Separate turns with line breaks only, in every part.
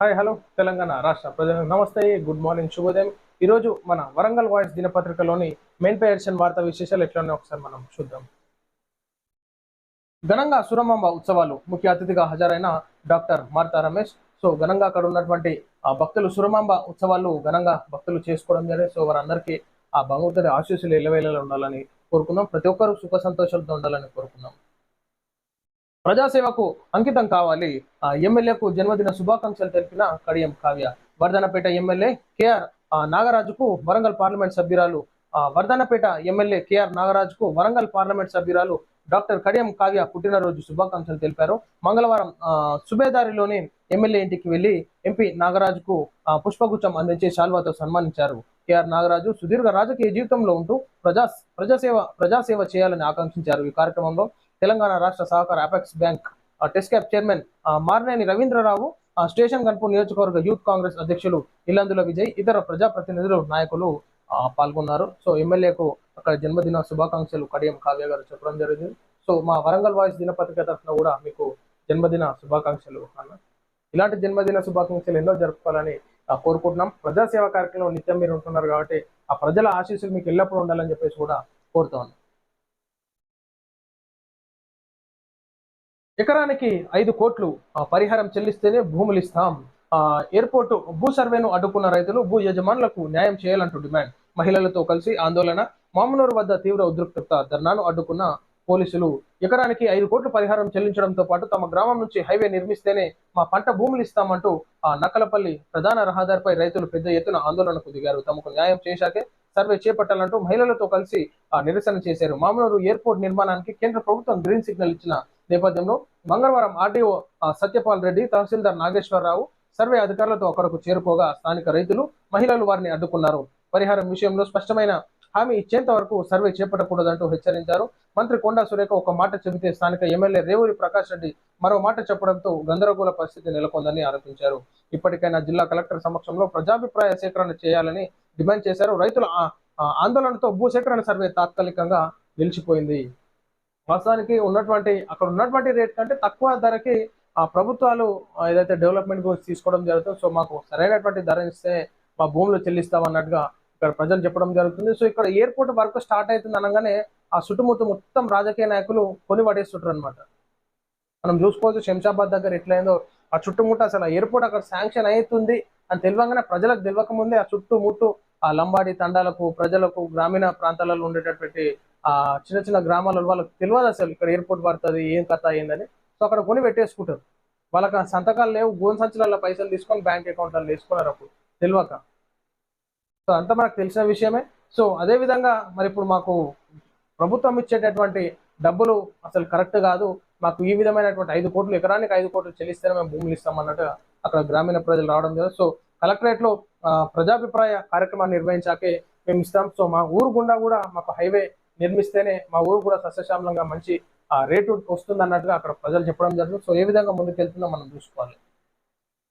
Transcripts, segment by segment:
Hi hello Telangana రాష్ట్ర ప్రజలకు నమస్తే గుడ్ మార్నింగ్ శుభోదయం. ఈరోజు మన వరంగల్ వాయిస్ దినపత్రికలోని మెయిన్ పేర్షన్ వార్తా విశేషాలు ఎట్లనే ఒకసారి మనం చూద్దాం. ఘనంగా సురమాంబ ఉత్సవాలు ముఖ్య అతిథిగా హాజరైన డాక్టర్ మార్తా రమేష్. సో ఘనంగా అక్కడ ఉన్నటువంటి ఆ భక్తులు సురమాంబ ఉత్సవాలు ఘనంగా భక్తులు చేసుకోవడం జరిగింది. సో వారందరికీ ఆ భగవంతుడి ఆశీస్సులు ఎల్లవేళలా ఉండాలని కోరుకుందాం ప్రతి ఒక్కరూ సుఖ సంతోషాలతో ఉండాలని కోరుకుందాం ప్రజాసేవకు అంకితం కావాలి. ఆ ఎమ్మెల్యేకు జన్మదిన శుభాకాంక్షలు తెలిపిన కడియం కావ్య. వర్ధనపేట ఎమ్మెల్యే కేఆర్ నాగరాజుకు వరంగల్ పార్లమెంట్ సభ్యురాలు ఆ, వర్ధనపేట ఎమ్మెల్యే కేఆర్ నాగరాజుకు వరంగల్ పార్లమెంట్ సభ్యురాలు డాక్టర్ కడియం కావ్య పుట్టినరోజు శుభాకాంక్షలు తెలిపారు. మంగళవారం సుబేదారిలోని ఎమ్మెల్యే ఇంటికి వెళ్ళి ఎంపీ నాగరాజుకు ఆ, పుష్పగుచ్చం అందించి శాల్వాతో సన్మానించారు. కేఆర్ నాగరాజు సుదీర్ఘ రాజకీయ జీవితంలో ఉంటూ ప్రజా ప్రజాసేవ ప్రజాసేవ చేయాలని ఆకాంక్షించారు. ఈ కార్యక్రమంలో తెలంగాణ రాష్ట్ర సహకార అపెక్స్ బ్యాంక్ ఆ, టెస్ట్ క్యాప్ చైర్మన్ ఆ, మార్నేని రవీంద్రరావు ఆ, స్టేషన్ కన్పూర్ నియోజకవర్గ యూత్ కాంగ్రెస్ అధ్యక్షులు ఇల్లందుల విజయ్ ఇతర ప్రజాప్రతినిధులు నాయకులు పాల్గొన్నారు. సో ఎమ్మెల్యేకు అక్కడ జన్మదిన శుభాకాంక్షలు కడియం కావ్య గారు చెప్పడం జరిగింది. సో మా వరంగల్ వాయిస్ దినపత్రిక తరఫున కూడా మీకు జన్మదిన శుభాకాంక్షలు అన్న. ఇలాంటి జన్మదిన శుభాకాంక్షలు ఎన్నో జరుపుకోవాలని కోరుకుంటున్నాం. ప్రజాసేవ కార్యక్రమం నిత్యం మీరు ఉంటున్నారు కాబట్టి ఆ ప్రజల ఆశీస్సులు మీకు ఎల్లప్పుడూ ఉండాలని చెప్పేసి కూడా కోరుతా ఎకరానికి ఐదు కోట్లు పరిహారం చెల్లిస్తేనే భూములు ఇస్తాం ఆ, ఎయిర్పోర్టు భూ సర్వేను అడ్డుకున్న రైతులు భూ యజమానులకు న్యాయం చేయాలంటూ డిమాండ్. మహిళలతో కలిసి ఆందోళన మామునూరు వద్ద తీవ్ర ఉద్రిక్తత ధర్నాను అడ్డుకున్న పోలీసులు. ఎకరానికి ఐదు కోట్లు పరిహారం చెల్లించడంతో పాటు తమ గ్రామం నుంచి హైవే నిర్మిస్తేనే మా పంట భూములు ఇస్తామంటూ ఆ నక్కలపల్లి ప్రధాన రహదారిపై రైతులు పెద్ద ఎత్తున ఆందోళనకు దిగారు. తమకు న్యాయం చేశాకే సర్వే చేపట్టాలంటూ మహిళలతో కలిసి ఆ నిరసన చేశారు. మామూలు ఎయిర్పోర్ట్ నిర్మాణానికి కేంద్ర ప్రభుత్వం గ్రీన్ సిగ్నల్ ఇచ్చిన నేపథ్యంలో మంగళవారం ఆర్డీఓ సత్యపాల్ రెడ్డి తహసీల్దార్ నాగేశ్వరరావు సర్వే అధికారులతో అక్కడకు చేరుకోగా స్థానిక రైతులు మహిళలు వారిని అడ్డుకున్నారు. పరిహారం విషయంలో స్పష్టమైన హామీ ఇచ్చేంత వరకు సర్వే చేపట్టకూడదంటూ హెచ్చరించారు. మంత్రి కొండా సురేఖ ఒక మాట చెబితే స్థానిక ఎమ్మెల్యే రేవూరి ప్రకాష్ రెడ్డి మరో మాట చెప్పడంతో గందరగోళ పరిస్థితి నెలకొందని ఆరోపించారు. ఇప్పటికైనా జిల్లా కలెక్టర్ సమక్షంలో ప్రజాభిప్రాయ సేకరణ చేయాలని డిమాండ్ చేశారు. రైతుల ఆందోళనతో భూసేకరణ సర్వే తాత్కాలికంగా నిలిచిపోయింది. వాస్తవానికి ఉన్నటువంటి అక్కడ ఉన్నటువంటి రేట్ కంటే తక్కువ ధరకి ఆ ప్రభుత్వాలు ఏదైతే డెవలప్మెంట్ గురించి తీసుకోవడం జరుగుతుందో సో మాకు సరైనటువంటి ధర ఇస్తే మా భూములు చెల్లిస్తాం అన్నట్టుగా ఇక్కడ ప్రజలు చెప్పడం జరుగుతుంది. సో ఇక్కడ ఎయిర్పోర్ట్ వర్క్ స్టార్ట్ అవుతుంది అనగానే ఆ చుట్టుముట్టు మొత్తం రాజకీయ నాయకులు కొని పడేస్తుంటారు అనమాట మనం చూసుకోవచ్చు శంషాబాద్ దగ్గర ఎట్లయిందో ఆ చుట్టుముట్టు అసలు ఎయిర్పోర్ట్ అక్కడ శాంక్షన్ అవుతుంది అని తెలియగానే ప్రజలకు తెలియక ముందే ఆ చుట్టుముట్టు ఆ లంబాడి తండాలకు ప్రజలకు గ్రామీణ ప్రాంతాలలో ఉండేటటువంటి ఆ చిన్న చిన్న గ్రామాలలో వాళ్ళకి తెలియదు అసలు ఇక్కడ ఎయిర్పోర్ట్ పడుతుంది ఏం కథ ఏందని. సో అక్కడ కొని పెట్టేసుకుంటారు. వాళ్ళకి ఆ సంతకాలు లేవు గోన్ సంచులలో పైసలు తీసుకొని బ్యాంక్ అకౌంట్లలో వేసుకున్నారు అప్పుడు తెలియక సో అంతా మనకు తెలిసిన విషయమే. సో అదే విధంగా మరి ఇప్పుడు మాకు ప్రభుత్వం ఇచ్చేటటువంటి డబ్బులు అసలు కరెక్ట్ కాదు. మాకు ఈ విధమైనటువంటి ఐదు కోట్లు ఎకరానికి ఐదు కోట్లు చెల్లిస్తేనే మేము భూములు ఇస్తాం అన్నట్టు అక్కడ గ్రామీణ ప్రజలు రావడం జరిగింది సో కలెక్టరేట్లో ప్రజాభిప్రాయ కార్యక్రమాన్ని నిర్వహించాకే మేము ఇస్తాం. సో మా ఊరు గుండా కూడా మాకు హైవే నిర్మిస్తేనే మా ఊరు కూడా సస్యశ్యామలంగా మంచి ఆ రేటు వస్తుంది అన్నట్టుగా అక్కడ ప్రజలు చెప్పడం జరుగుతుంది సో ఏ విధంగా ముందుకెళ్తుందో మనం చూసుకోవాలి.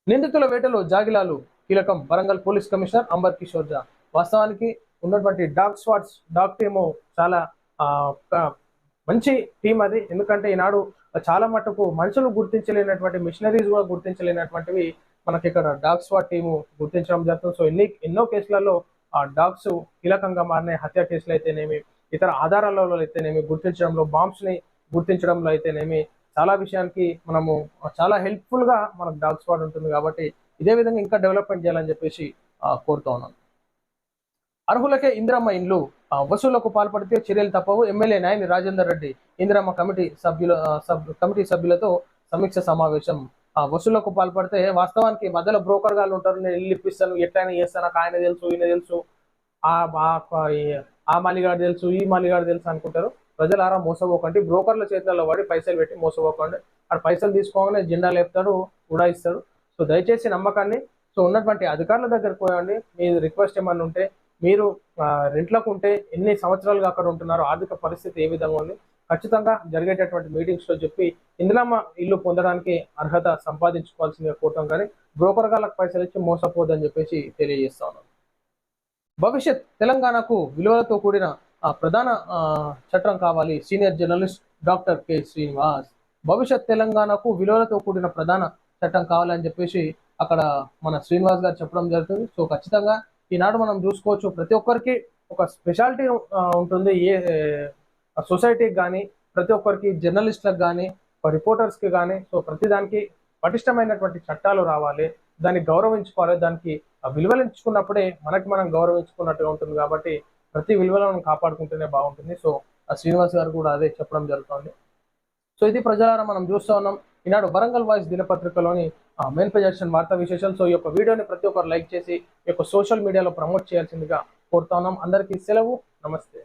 నిందితుల వేటలో జాగిలాలు కీలకం Warangal police commissioner amber Kishore Jha. వాస్తవానికి ఉన్నటువంటి డాగ్ స్వాట్స్ డాగ్ టీము చాలా ఆ, మంచి టీం అది. ఎందుకంటే ఈనాడు చాలా మటుకు మనుషులు గుర్తించలేనటువంటి మిషనరీస్ కూడా గుర్తించలేనటువంటివి మనకి ఇక్కడ డాగ్ స్వాట్ టీము గుర్తించడం జరుగుతుంది. సో ఎన్ని ఎన్నో కేసులలో ఆ డాగ్స్ కీలకంగా మారిన హత్య కేసులు అయితేనేమి ఇతర ఆధారాలలో అయితేనేమి గుర్తించడంలో బాంబ్స్ని గుర్తించడంలో అయితేనేమి చాలా విషయానికి మనము చాలా హెల్ప్ఫుల్గా మనకు డాగ్ స్క్వాడ్ ఉంటుంది కాబట్టి ఇదే విధంగా ఇంకా డెవలప్మెంట్ చేయాలని చెప్పేసి కోరుతూ కోరుతా ఉన్నాను. అర్హులకే ఇందిరమ్మ ఇండ్లు ఆ, వసూళ్ళకు పాల్పడితే చర్యలు తప్పవు. ఎమ్మెల్యే నాయని రాజేందర్ రెడ్డి ఇందిరమ్మ కమిటీ సభ్యుల సబ్ కమిటీ సభ్యులతో సమీక్ష సమావేశం. ఆ, వసూళ్ళకు పాల్పడితే వాస్తవానికి మధ్యలో బ్రోకర్ గాళ్ళు ఉంటారు నేను ఇల్లు ఇప్పిస్తాను ఎట్లయినా చేస్తాను నాకు ఆయన తెలుసు ఈయన తెలుసు. ఆ మలిగాడు తెలుసు ఈ మలిగాడు తెలుసు అనుకుంటారు. ప్రజలారా మోసపోకండి. బ్రోకర్ల చేతుల్లో పడి పైసలు పెట్టి మోసపోకండి. అక్కడ పైసలు తీసుకోగానే జెండా లేపుతాడు ఉడాయిస్తాడు. సో దయచేసి నమ్మకాన్ని. సో ఉన్నటువంటి అధికారుల దగ్గర పోయండి. మీ రిక్వెస్ట్ ఏమన్నా ఉంటే మీరు రెంట్లకు ఉంటే ఎన్ని సంవత్సరాలుగా అక్కడ ఉంటున్నారు ఆర్థిక పరిస్థితి ఏ విధంగా ఉంది ఖచ్చితంగా జరిగేటటువంటి మీటింగ్స్లో చెప్పి ఇందిరామ ఇల్లు పొందడానికి అర్హత సంపాదించుకోవాల్సిందిగా కోరటం కానీ బ్రోకర్ గాలకు పైసలు ఇచ్చి మోసపోద్దని చెప్పేసి తెలియజేస్తా ఉన్నాను భవిష్యత్ తెలంగాణకు విలువలతో కూడిన ఆ, ప్రధాన చట్టం కావాలి. Senior journalist doctor K. Srinivas. భవిష్యత్ తెలంగాణకు విలువలతో కూడిన ప్రధాన చట్టం కావాలని చెప్పేసి అక్కడ మన శ్రీనివాస్ గారు చెప్పడం జరుగుతుంది. సో ఖచ్చితంగా ఈనాడు మనం చూసుకోవచ్చు. ప్రతి ఒక్కరికి ఒక స్పెషాలిటీ ఉంటుంది. ఏ సొసైటీకి కానీ ప్రతి ఒక్కరికి జర్నలిస్ట్లకు కానీ రిపోర్టర్స్కి కానీ సో ప్రతిదానికి పటిష్టమైనటువంటి చట్టాలు రావాలి. దాన్ని గౌరవించుకోవాలి. దానికి ఆ విలువలు మనకి మనం గౌరవించుకున్నట్టుగా ఉంటుంది కాబట్టి ప్రతి విలువలను కాపాడుకుంటేనే బాగుంటుంది. సో ఆ శ్రీనివాస్ గారు కూడా అదే చెప్పడం జరుగుతుంది. సో ఇది ప్రజలారా మనం చూస్తూ ఉన్నాం. ఈనాడు వరంగల్ వాయిస్ దినపత్రికలోని మెయిన్ ప్రజెక్షన్ వార్తా విశేషాలు. సో ఈ యొక్క వీడియోని ప్రతి ఒక్కరు లైక్ చేసి ఈ యొక్క సోషల్ మీడియాలో ప్రమోట్ చేయాల్సిందిగా కోరుతా ఉన్నాం. అందరికీ సెలవు. నమస్తే.